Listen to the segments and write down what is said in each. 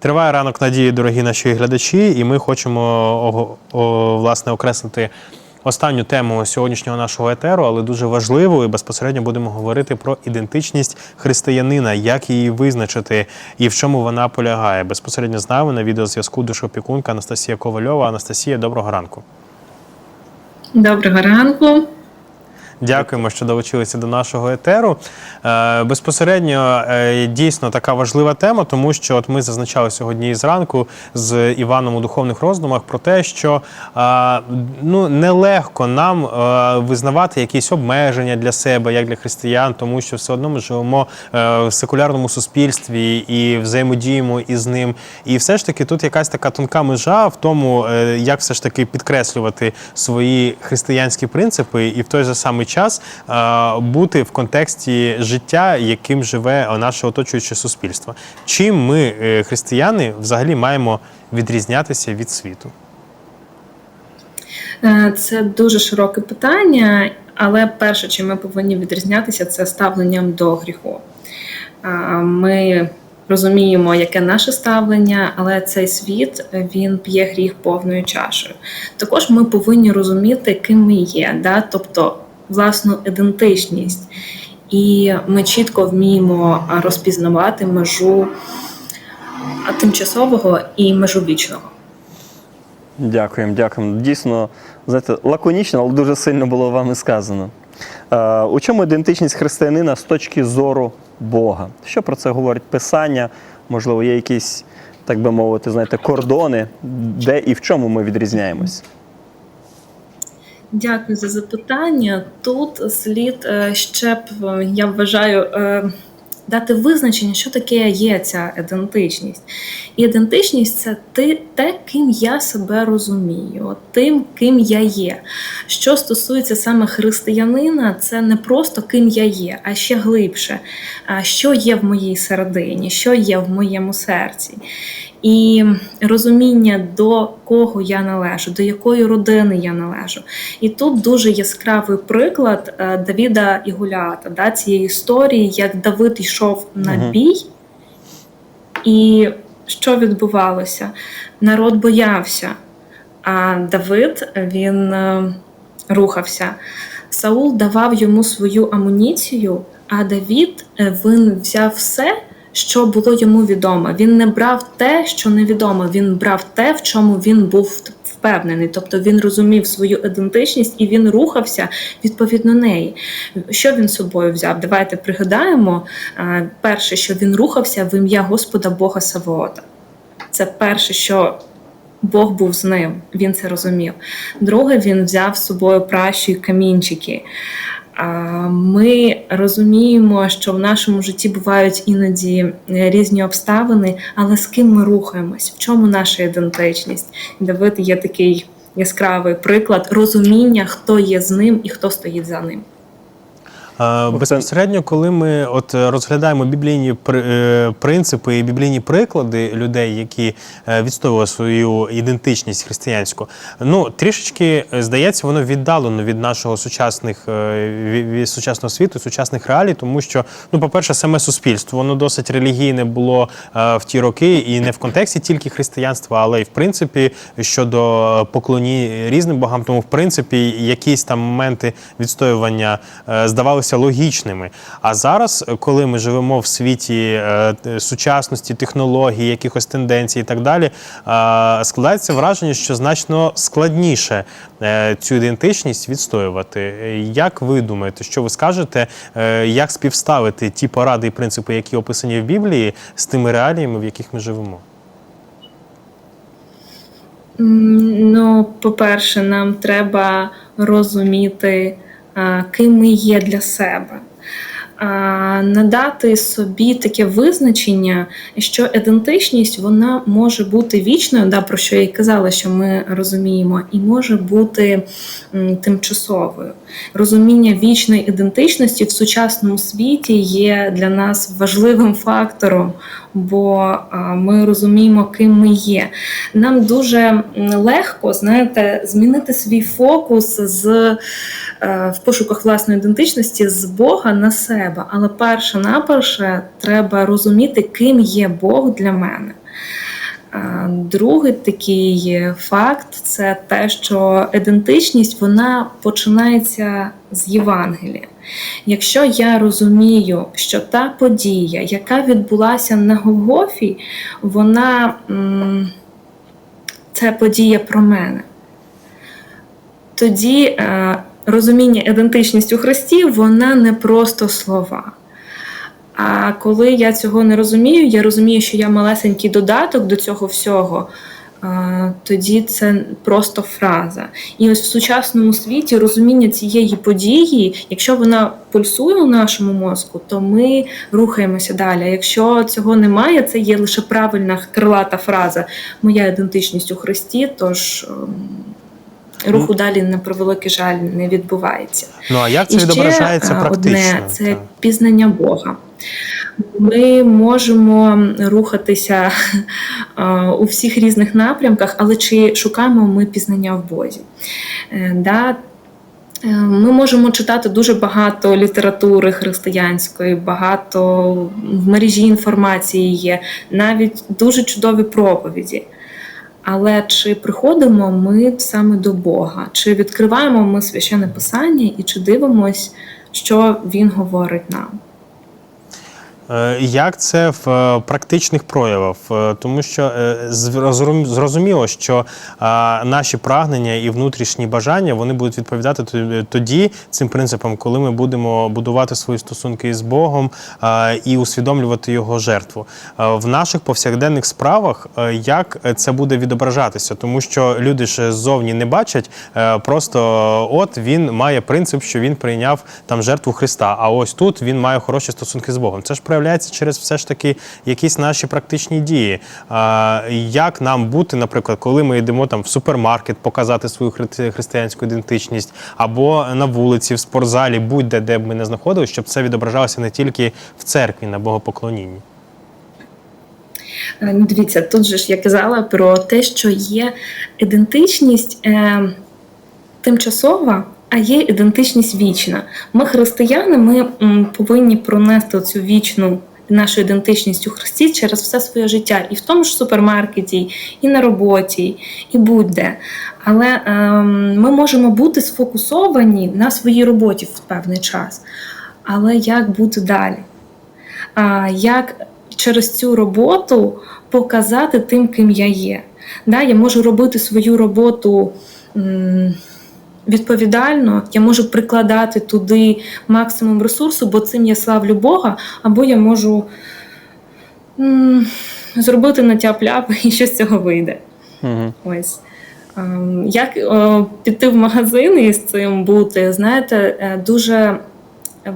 Триває ранок надії, дорогі наші глядачі, і ми хочемо ого- о, власне окреслити останню тему сьогоднішнього нашого етеру, але дуже важливу, і безпосередньо будемо говорити про ідентичність християнина, як її визначити і в чому вона полягає. Безпосередньо з нами на відеозв'язку душопікунка Анастасія Ковальова. Анастасія, доброго ранку. Доброго ранку. Дякуємо, що долучилися до нашого етеру. Е, безпосередньо е, дійсно така важлива тема, тому що от ми зазначали сьогодні зранку з Іваном у духовних роздумах про те, що ну нелегко нам е, визнавати якісь обмеження для себе, як для християн, тому що все одно ми живемо в секулярному суспільстві і взаємодіємо із ним. І все ж таки тут якась така тонка межа в тому, як все ж таки підкреслювати свої християнські принципи, і в той же самий час е, бути в контексті життя, яким живе наше оточуюче суспільство. Чим ми, е, християни, взагалі маємо відрізнятися від світу? Е, Це дуже широке питання, але перше, чим ми повинні відрізнятися, це ставленням до гріху. Ми розуміємо, яке наше ставлення, але цей світ він п'є гріх повною чашею. Також ми повинні розуміти, ким ми є, да? тобто власну ідентичність. І ми чітко вміємо розпізнавати межу тимчасового і межу вічного. Дякуємо, дякуємо. Дійсно, знаєте, лаконічно, але дуже сильно було вами сказано. У чому ідентичність християнина з точки зору Бога? Що про це говорить Писання? Можливо, є якісь, так би мовити, знаєте, кордони, де і в чому ми відрізняємось? Дякую за запитання. Тут слід е, ще б, е, я вважаю, е, дати визначення, що таке є ця ідентичність. І ідентичність це ти, те, ким я себе розумію, тим, ким я є. Що стосується саме християнина, це не просто ким я є, а ще глибше, що є в моїй середині, що є в моєму серці. І розуміння, до кого я належу, до якої родини я належу. І тут дуже яскравий приклад е, Давіда і Гуліата, да, цієї історії, як Давид йшов на бій, і що відбувалося? Народ боявся, а Давид він е, рухався. Саул давав йому свою амуніцію, а Давід е, він взяв все, що було йому відомо. Він не брав те, що невідомо. Він брав те, в чому він був впевнений. Тобто він розумів свою ідентичність і він рухався відповідно неї. Що він собою взяв? Давайте пригадаємо. Перше, що він рухався в ім'я Господа Бога Савоота. Це перше, що Бог був з ним, він це розумів. Друге, він взяв з собою пращу і камінчики. Ми розуміємо, що в нашому житті бувають іноді е, різні обставини, але з ким ми рухаємось, в чому наша ідентичність? Давид є такий яскравий приклад розуміння, хто є з ним і хто стоїть за ним. Безпосередньо, коли ми от розглядаємо біблійні е, принципи і біблійні приклади людей, які е, відстоювали свою ідентичність християнську, ну трішечки е, здається, воно віддалено від нашого сучасних від сучасного світу, сучасних реалій, тому що, ну, по-перше, саме суспільство воно досить релігійне було в ті роки, і не в контексті тільки християнства, але й в принципі щодо поклоні різним богам. Тому, в принципі, якісь там моменти відстоювання е, здавалися логічними. А зараз, е, коли ми живемо в світі е, сучасності, технологій, якихось тенденцій і так далі, е, складається враження, що значно складніше е, цю ідентичність відстоювати. Е, Як ви думаєте, що ви скажете, е, як співставити ті поради і принципи, які описані в Біблії, з тими реаліями, в яких ми живемо? Ну, по-перше, нам треба розуміти, ким ми є для себе. Надати собі таке визначення, що ідентичність вона може бути вічною, да, про що я і казала, що ми розуміємо, і може бути тимчасовою. Розуміння вічної ідентичності в сучасному світі є для нас важливим фактором, бо ми розуміємо, ким ми є. Нам дуже легко, знаєте, змінити свій фокус з е, в пошуках власної ідентичності з Бога на себе. Але перше наперше треба розуміти, ким є Бог для мене. Другий такий факт це те, що ідентичність вона починається з Євангелія. Якщо я розумію, що та подія, яка відбулася на Голгофі, вона це подія про мене, тоді е, розуміння ідентичності у Христі вона не просто слова. А коли я цього не розумію, я розумію, що я малесенький додаток до цього всього. Тоді це просто фраза. І ось в сучасному світі розуміння цієї події, якщо вона пульсує у нашому мозку, то ми рухаємося далі. Якщо цього немає, це є лише правильна крилата фраза Моя ідентичність у Христі, тож ем, руху далі на превеликий жаль не відбувається. Ну а як це І відображається а, практично? Одне це Так. пізнання Бога. Ми можемо рухатися у всіх різних напрямках, але чи шукаємо ми пізнання в Бозі? Е, Да? Е, Ми можемо читати дуже багато літератури християнської, багато в мережі інформації є, навіть дуже чудові проповіді. Але чи приходимо ми саме до Бога? Чи відкриваємо ми священне писання і чи дивимось, що Він говорить нам? Е, Як це в е, практичних проявах? Е, Тому що зрозуміло, що наші прагнення і внутрішні бажання вони будуть відповідати тоді цим принципам, коли ми будемо будувати свої стосунки з Богом і усвідомлювати його жертву. В наших повсякденних справах як це буде відображатися, тому що люди ж ззовні не бачать, просто от він має принцип, що він прийняв там жертву Христа. А ось тут він має хороші стосунки з Богом. Це ж проявляється через все ж таки якісь наші практичні дії. А, як нам бути, наприклад, коли ми йдемо там в супермаркет, показати свою хри- християнську ідентичність, або на вулиці, в спортзалі, будь-де де б ми не знаходилися, щоб це відображалося не тільки в церкві на богопоклонінні. Е, Ну, дивіться, тут же ж я казала про те, що є ідентичність е, тимчасова, а є ідентичність вічна. Ми, християни, ми повинні пронести цю вічну нашу ідентичність у Христі через все своє життя, і в тому ж супермаркеті, і на роботі, і будь-де. Але ем, ми можемо бути сфокусовані на своїй роботі в певний час. Але як бути далі? а, як через цю роботу показати тим, ким я є. Да, я можу робити свою роботу м, відповідально, я можу прикладати туди максимум ресурсу, бо цим я славлю Бога, або я можу м, зробити на тяп-ляп і що з цього вийде. Угу. Ось. Ем, Як піти в магазин і з цим бути, знаєте, е, дуже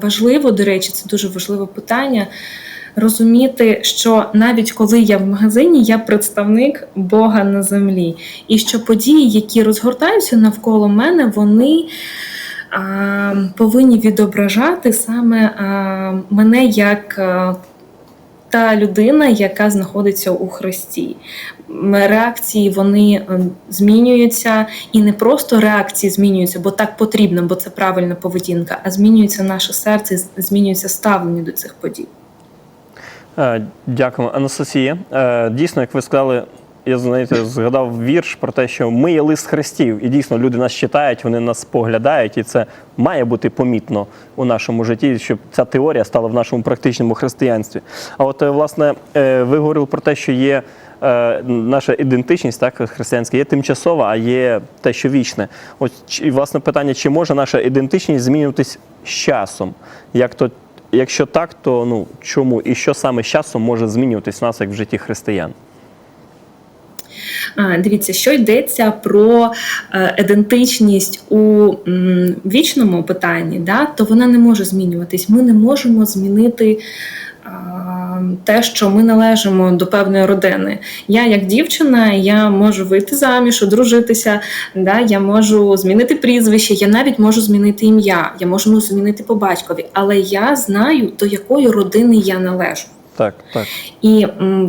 важливо, до речі, це дуже важливе питання. Розуміти, що навіть коли я в магазині, я представник Бога на землі, і що події, які розгортаються навколо мене, вони а, повинні відображати саме а, мене як та людина, яка знаходиться у Христі. Реакції вони е, змінюються, і не просто реакції змінюються, бо так потрібно, бо це правильна поведінка, а змінюється наше серце, змінюється ставлення до цих подій. Е, Дякую, Анастасія. Е, Дійсно, як ви сказали, я знаєте, згадав вірш про те, що ми є лист хрестів, і дійсно люди нас читають, вони нас поглядають, і це має бути помітно у нашому житті, щоб ця теорія стала в нашому практичному християнстві. А от, е, власне, ви говорили про те, що є наша ідентичність, так, християнська, є тимчасова, а є те, що вічне. Чи- і, власне питання, чи може наша ідентичність змінюватись з часом? Як то Якщо так, то ну чому і що саме з часом може змінюватись в нас як в житті християн? Дивіться, що йдеться про е, ідентичність у вічному питанні, да, то вона не може змінюватись. Ми не можемо змінити. Те, що ми належимо до певної родини. Я, як дівчина, я можу вийти заміж, одружитися, да, я можу змінити прізвище, я навіть можу змінити ім'я, я можу змінити по батькові, але я знаю, до якої родини я належу. Так, так. І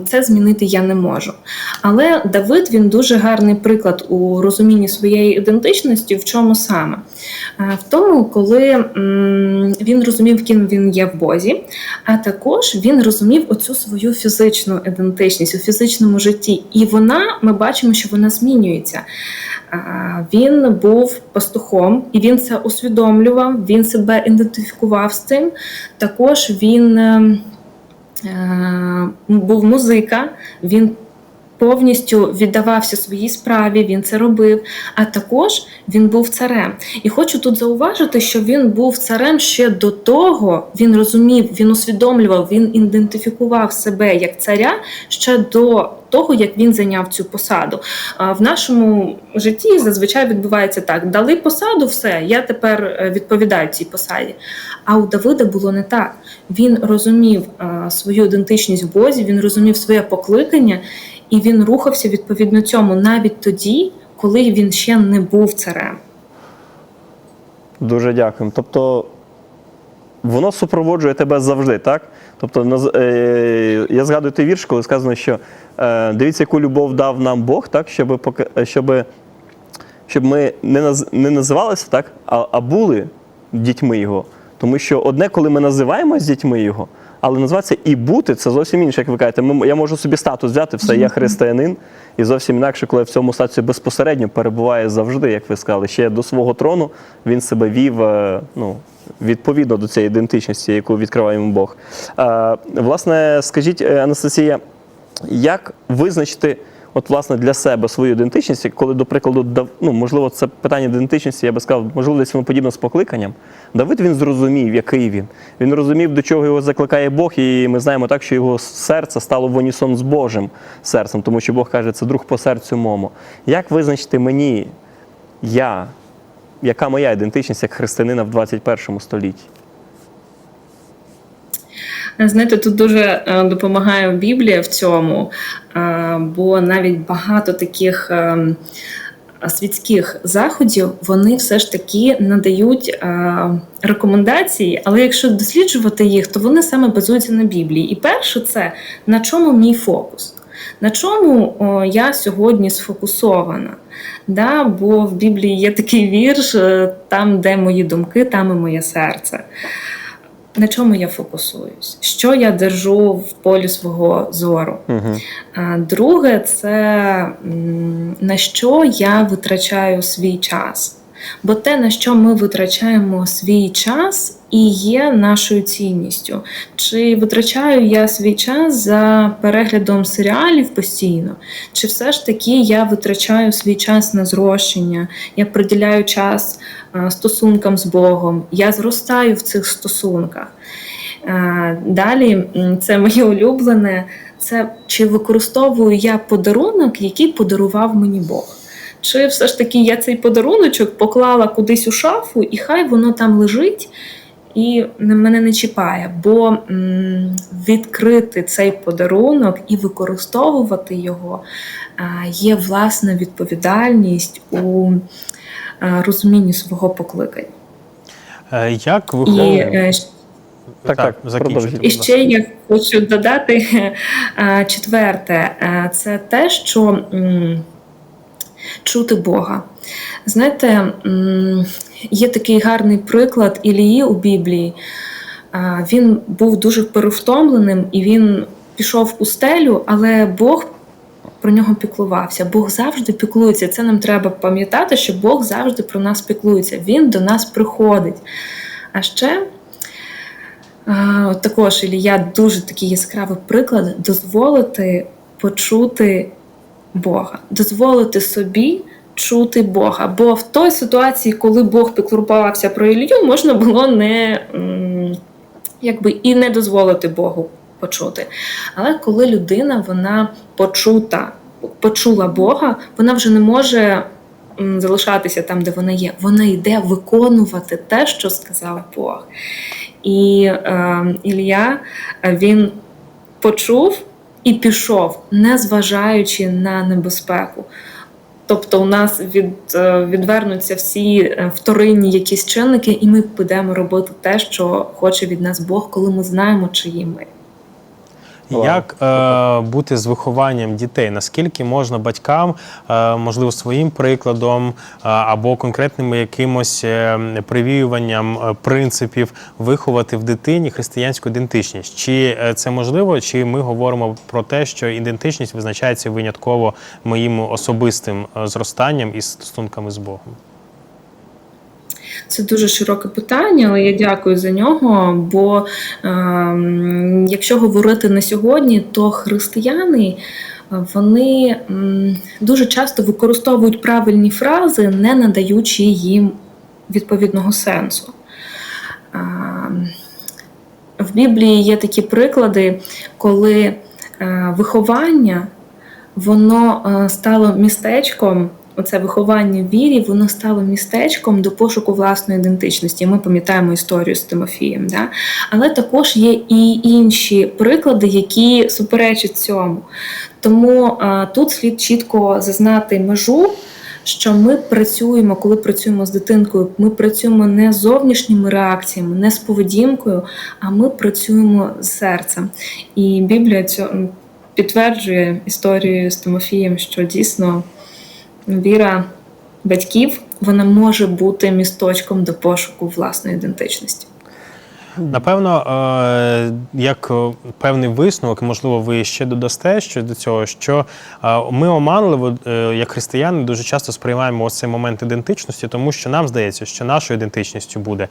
це змінити я не можу. Але Давид він дуже гарний приклад у розумінні своєї ідентичності. В чому саме? В тому, коли він розумів, ким він є в Бозі, а також він розумів оцю свою фізичну ідентичність у фізичному житті. І вона, ми бачимо, що вона змінюється. Він був пастухом, і він це усвідомлював, він себе ідентифікував з цим. Також він. Е, був музика, він повністю віддавався своїй справі, він це робив. А також він був царем. І хочу тут зауважити, що він був царем ще до того, він розумів, він усвідомлював, він ідентифікував себе як царя ще до того, як він зайняв цю посаду. В нашому житті зазвичай відбувається так: дали посаду, все, я тепер е, відповідаю цій посаді. А у Давида було не так. Він розумів свою ідентичність в Бозі, він розумів своє покликання, і він рухався відповідно цьому навіть тоді, коли він ще не був царем. Дуже дякуємо. Тобто воно супроводжує тебе завжди, так? Тобто, е, я згадую той вірш, коли сказано, що е, дивіться, яку любов дав нам Бог, так, щоб, щоб, щоб ми не називалися так, а, а були дітьми Його. Тому що одне, коли ми називаємось дітьми Його, але називатися і бути це зовсім інше, як ви кажете. Я можу собі статус взяти, все, я християнин, і зовсім інакше, коли я в цьому статусі безпосередньо перебуває завжди, як ви сказали, ще до свого трону він себе вів е, ну, відповідно до цієї ідентичності, яку відкриває йому Бог. Е, власне, скажіть, е, Анастасія, як визначити от, власне, для себе свою ідентичність, коли, до прикладу, ну, можливо, це питання ідентичності, я би сказав, можливо, десь воно подібно з покликанням. Давид він зрозумів, який він. Він розумів, до чого його закликає Бог, і ми знаємо так, що його серце стало в з Божим серцем, тому що Бог каже, це друг по серцю мому. Як визначити мені, я, яка моя ідентичність як християнина в 21 столітті? Знаєте, тут дуже е, допомагає Біблія в цьому, е, бо навіть багато таких е, світських заходів вони все ж таки надають рекомендації, але якщо досліджувати їх, то вони саме базуються на Біблії. І перше, це на чому мій фокус. На чому о, я сьогодні сфокусована? Да, бо в Біблії є такий вірш: там, де мої думки, там і моє серце на чому я фокусуюсь, що я держу в полі свого зору. Угу. А Друге, це на що я витрачаю свій час. Бо те, на що ми витрачаємо свій час, і є нашою цінністю. Чи витрачаю я свій час за переглядом серіалів постійно, чи все ж таки я витрачаю свій час на зрощення, я приділяю час стосункам з Богом, я зростаю в цих стосунках. Далі це моє улюблене. Це чи використовую я подарунок, який подарував мені Бог. Чи все ж таки я цей подаруночок поклала кудись у шафу, і хай воно там лежить і мене не чіпає, бо відкрити цей подарунок і використовувати його є власна відповідальність у розумінні свого покликання. Е, Як І виховуємо? е, Так, так, закінчуйте, І ще я хочу додати е, четверте, це те, що чути Бога. Знаєте, є такий гарний приклад Ілії у Біблії. Він був дуже перевтомленим і він пішов в пустелю, але Бог про нього піклувався. Бог завжди піклується. Це нам треба пам'ятати, що Бог завжди про нас піклується. Він до нас приходить. А ще також Ілія дуже такий яскравий приклад дозволити почути Бога, дозволити собі чути Бога. Бо в той ситуації, коли Бог піклувався про Ілію, можна було не якби і не дозволити Богу почути. Але коли людина вона почута, почула Бога, вона вже не може залишатися там, де вона є. Вона йде виконувати те, що сказав Бог. І е, Ілля він почув і пішов, не зважаючи на небезпеку. Тобто у нас від, е, відвернуться всі е, вторинні якісь чинники, і ми підемо робити те, що хоче від нас Бог, коли ми знаємо, чиї ми. Як е, бути з вихованням дітей? Наскільки можна батькам, е, можливо, своїм прикладом е, або конкретними якимось е, привіюванням е, принципів виховати в дитині християнську ідентичність? Чи е, це можливо, чи ми говоримо про те, що ідентичність визначається винятково моїм особистим е, зростанням і стосунками з Богом? Це дуже широке питання, але я дякую за нього. Бо ем, якщо говорити на сьогодні, то християни е, вони дуже часто використовують правильні фрази, не надаючи їм відповідного сенсу. Ем, в Біблії є такі приклади, коли е, виховання воно е, стало містечком. Оце виховання в вірі, воно стало містечком до пошуку власної ідентичності. Ми пам'ятаємо історію з Тимофієм. Да? Але також є і інші приклади, які суперечать цьому. Тому е, тут слід чітко зазнати межу, що ми працюємо, коли працюємо з дитинкою, ми працюємо не з зовнішніми реакціями, не з поведінкою, а ми працюємо з серцем. І Біблія цьо, підтверджує історію з Тимофієм, що дійсно віра батьків вона може бути місточком до пошуку власної ідентичності. Напевно, е, як е, певний висновок, можливо, ви ще додасте щодо цього, що е, ми оманливо, як християни, дуже часто сприймаємо цей момент ідентичності, тому що нам здається, що нашою ідентичністю буде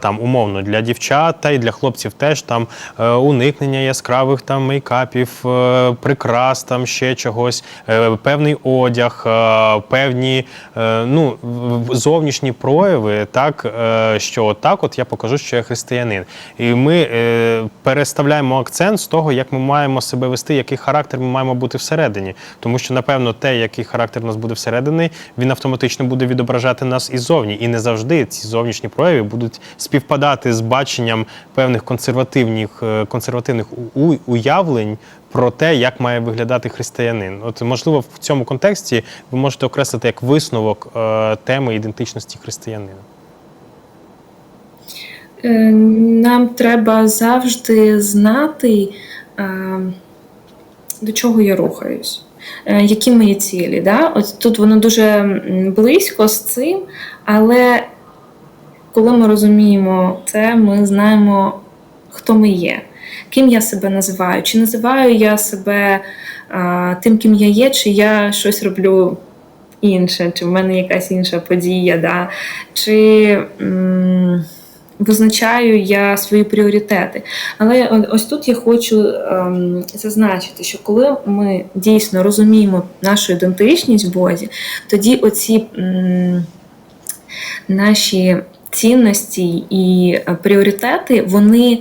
там умовно для дівчат та й для хлопців теж там уникнення яскравих там мейкапів, прикрас, там ще чогось, певний одяг, певні ну, зовнішні прояви, так що отак, от я покажу, що я християнин. І ми е, переставляємо акцент з того, як ми маємо себе вести, який характер ми маємо бути всередині. Тому що, напевно, те, який характер у нас буде всередині, він автоматично буде відображати нас і зовні. І не завжди ці зовнішні прояви будуть співпадати з баченням певних консервативних, е, консервативних уявлень про те, як має виглядати християнин. От можливо, в цьому контексті ви можете окреслити як висновок е, теми ідентичності християнина. Е, Нам треба завжди знати, до чого я рухаюсь, е, які мої цілі. Да? От тут воно дуже близько з цим, але коли ми розуміємо це, ми знаємо, хто ми є, ким я себе називаю. Чи називаю я себе тим, ким я є, чи я щось роблю інше, чи в мене якась інша подія, да? чи. Визначаю я свої пріоритети. Але ось тут я хочу ем, зазначити, що коли ми дійсно розуміємо нашу ідентичність в Бозі, тоді оці ем, наші цінності і пріоритети, вони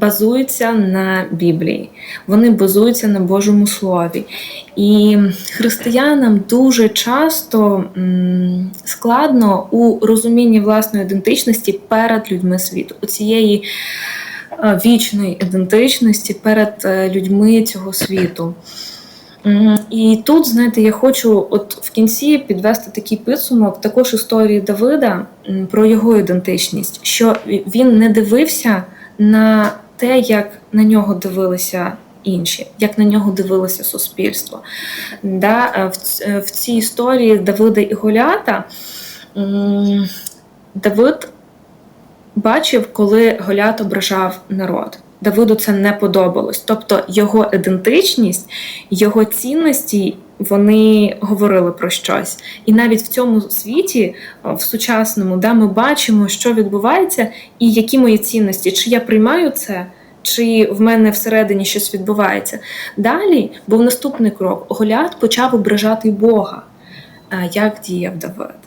базуються на Біблії, вони базуються на Божому Слові. І християнам дуже часто складно у розумінні власної ідентичності перед людьми світу, у цієї е, вічної ідентичності перед е, людьми цього світу. І тут, знаєте, я хочу от в кінці підвести такий підсумок також історії Давида про його ідентичність, що він не дивився на те, як на нього дивилися інші, як на нього дивилося суспільство. Да, е, в, е, в цій історії Давида і Голіата м, Давид бачив, коли Голіат ображав народ. Давиду це не подобалось. Тобто його ідентичність, його цінності вони говорили про щось. І навіть в цьому світі, в сучасному, да, ми бачимо, що відбувається, і які мої цінності, чи я приймаю це, чи в мене всередині щось відбувається. Далі був наступний крок: Голят почав ображати Бога. Як діяв Давид?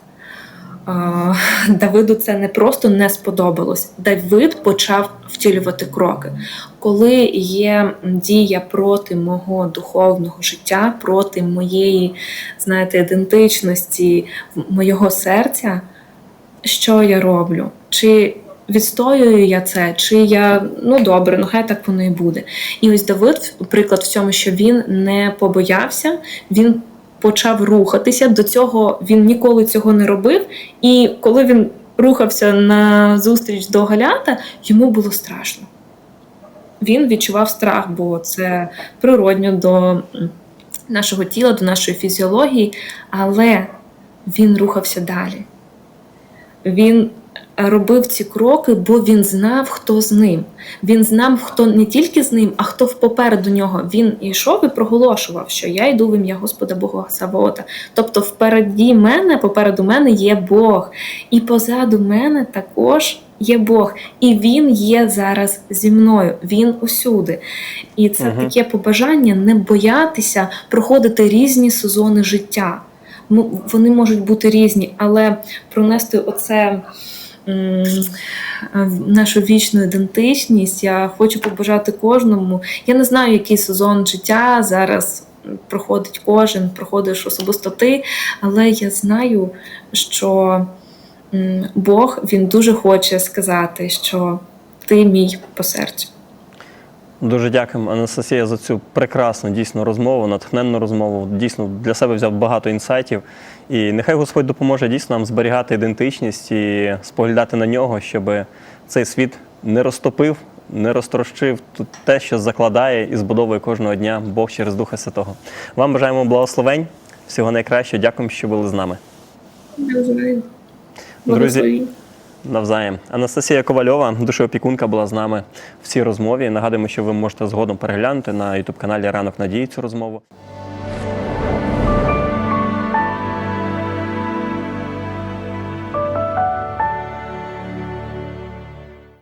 Давиду це не просто не сподобалось. Давид почав втілювати кроки. Коли є дія проти мого духовного життя, проти моєї, знаєте, ідентичності, моєго серця, що я роблю? Чи відстоюю я це, чи я ну добре, ну хай так воно і буде. І ось Давид, приклад в цьому, що він не побоявся, він почав рухатися. До цього він ніколи цього не робив. І коли він рухався на зустріч до Галята, йому було страшно. він відчував страх, бо це природньо до нашого тіла, до нашої фізіології, але він рухався далі. Він робив ці кроки, бо він знав, хто з ним. Він знав, хто не тільки з ним, а хто попереду нього. Він йшов і проголошував, що я йду в ім'я Господа Бога Савота. Тобто, впереді мене, попереду мене є Бог, і позаду мене також є Бог. І Він є зараз зі мною. Він усюди. І це Мгм. таке побажання не боятися проходити різні сезони життя. Вони можуть бути різні, але пронести оце нашу вічну ідентичність. Я хочу побажати кожному. Я не знаю, який сезон життя зараз проходить кожен, проходиш особисто ти, але я знаю, що Бог він дуже хоче сказати, що ти мій по серцю. Дуже дякуємо, Анастасія, за цю прекрасну дійсно розмову, натхненну розмову. Дійсно для себе взяв багато інсайтів. І нехай Господь допоможе дійсно нам зберігати ідентичність і споглядати на нього, щоб цей світ не розтопив, не розтрощив те, що закладає і збудовує кожного дня Бог через Духа Святого. Вам бажаємо благословень, всього найкращого. Дякуємо, що були з нами. Друзі. Навзаєм. Анастасія Ковальова, душеопікунка, була з нами в цій розмові. Нагадуємо, що ви можете згодом переглянути на ютуб каналі Ранок Надії цю розмову.